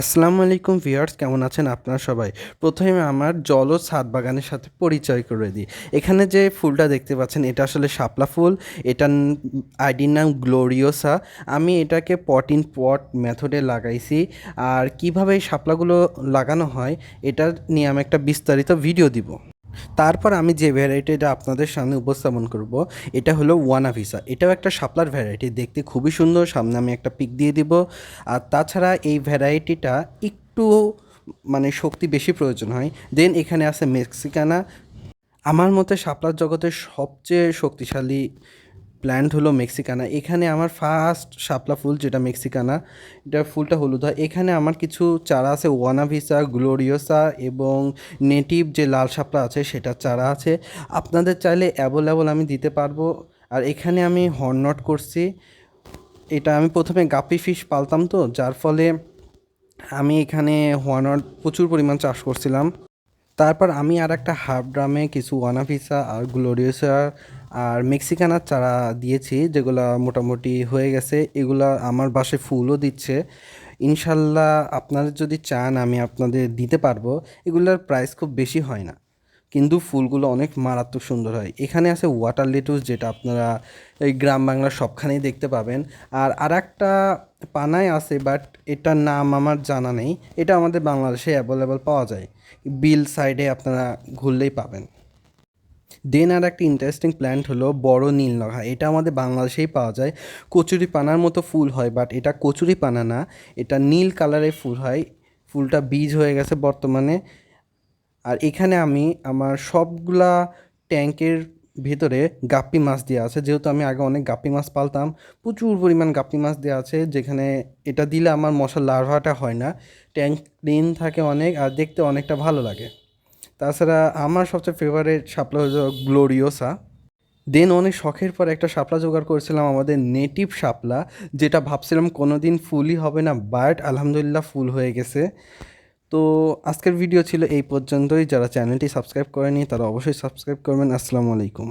আসসালামু আলাইকুম ভিউয়ার্স, কেমন আছেন আপনারা সবাই? প্রথমে আমার জল ও ছাদ বাগানের সাথে পরিচয় করে দিই। এখানে যে ফুলটা দেখতে পাচ্ছেন, এটা আসলে শাপলা ফুল। এটার আইডির নাম গ্লোরিওসা। আমি এটাকে পট ইন পট মেথডে লাগাইছি। আর কীভাবে এই শাপলাগুলো লাগানো হয়, এটা নিয়ে আমি একটা বিস্তারিত ভিডিও দিব। তারপর আমি যে ভ্যারাইটিটা আপনাদের সামনে উপস্থাপন করব, এটা হলো ওয়ানা ভিসা এটাও একটা শাপলার ভ্যারাইটি দেখতে খুবই সুন্দর, সামনে আমি একটা পিক দিয়ে দিব। আর তাছাড়া এই ভ্যারাইটিটা একটু মানে শক্তি বেশি প্রয়োজন হয়। দেন এখানে আছে মেক্সিকানা আমার মতে শাপলার জগতের সবচেয়ে শক্তিশালী প্ল্যান্ট হলো মেক্সিকানা এখানে আমার ফার্স্ট শাপলা ফুল যেটা মেক্সিকানা এটা ফুলটা হলুদ হয়। এখানে আমার কিছু চারা আছে ওয়ানাভিসা গ্লোরিওসা এবং নেটিভ যে লাল শাপলা আছে সেটা চারা আছে। আপনাদের চাইলে অ্যাভেলেবল আমি দিতে পারব। আর এখানে আমি হর্নট করছি। এটা আমি প্রথমে গাপি ফিশ পালতাম তো, যার ফলে আমি এখানে হোয়ানট প্রচুর পরিমাণ চাষ করছিলাম। তারপর আমি আর একটা হাফ ড্রামে কিছু ওয়ানাভিসা আর গ্লোরিয়াসা আর মেক্সিকানার চারা দিয়েছি, যেগুলো মোটামুটি হয়ে গেছে। এগুলা আমার বাসায় ফুলও দিচ্ছে। ইনশাল্লাহ আপনারা যদি চান আমি আপনাদের দিতে পারব। এগুলোর প্রাইস খুব বেশি হয় না। কিন্তু ফুলগুলো অনেক মারাত্মক সুন্দর হয়। এখানে আছে ওয়াটার লেটুস যেটা আপনারা এই গ্রাম বাংলার সবখানেই দেখতে পাবেন। আর আর একটা পানায় আছে বাট এটার নাম আমার জানা নেই। এটা আমাদের বাংলাদেশে অ্যাভেলেবল পাওয়া যায়। বিল সাইডে আপনারা ঘুরলেই পাবেন। দেন আর একটা ইন্টারেস্টিং প্ল্যান্ট হলো বড় নীলনঘা। এটা আমাদের বাংলাদেশেই পাওয়া যায়। কচুরি পানার মতো ফুল হয় বাট এটা কচুরি পানা না। এটা নীল কালারের ফুল হয়। ফুলটা বীজ হয়ে গেছে বর্তমানে। আর এখানে আমি আমার সবগুলা ট্যাঙ্কের ভেতরে গাপ্পি মাছ দেওয়া আছে। যেহেতু আমি আগে অনেক গাপ্পি মাছ পালতাম, প্রচুর পরিমাণ গাপ্পি মাছ দেওয়া আছে, যেখানে এটা দিলে আমার মশার লার্ভাটা হয় না। ট্যাঙ্ক ক্লিন থাকে অনেক, আর দেখতে অনেকটা ভালো লাগে। তাছাড়া আমার সবচেয়ে ফেভারিট শাপলা হলো গ্লোরিওসা দেন অনেক শখের পর একটা শাপলা জোগাড় করেছিলাম, আমাদের নেটিভ শাপলা, যেটা ভাবছিলাম কোনো দিন ফুলই হবে না বাট আলহামদুলিল্লাহ ফুল হয়ে গেছে। তো আজকের ভিডিও ছিল এই পর্যন্তই। যারা চ্যানেলটি সাবস্ক্রাইব করেনি, তারা অবশ্যই সাবস্ক্রাইব করবেন। আসসালামু আলাইকুম।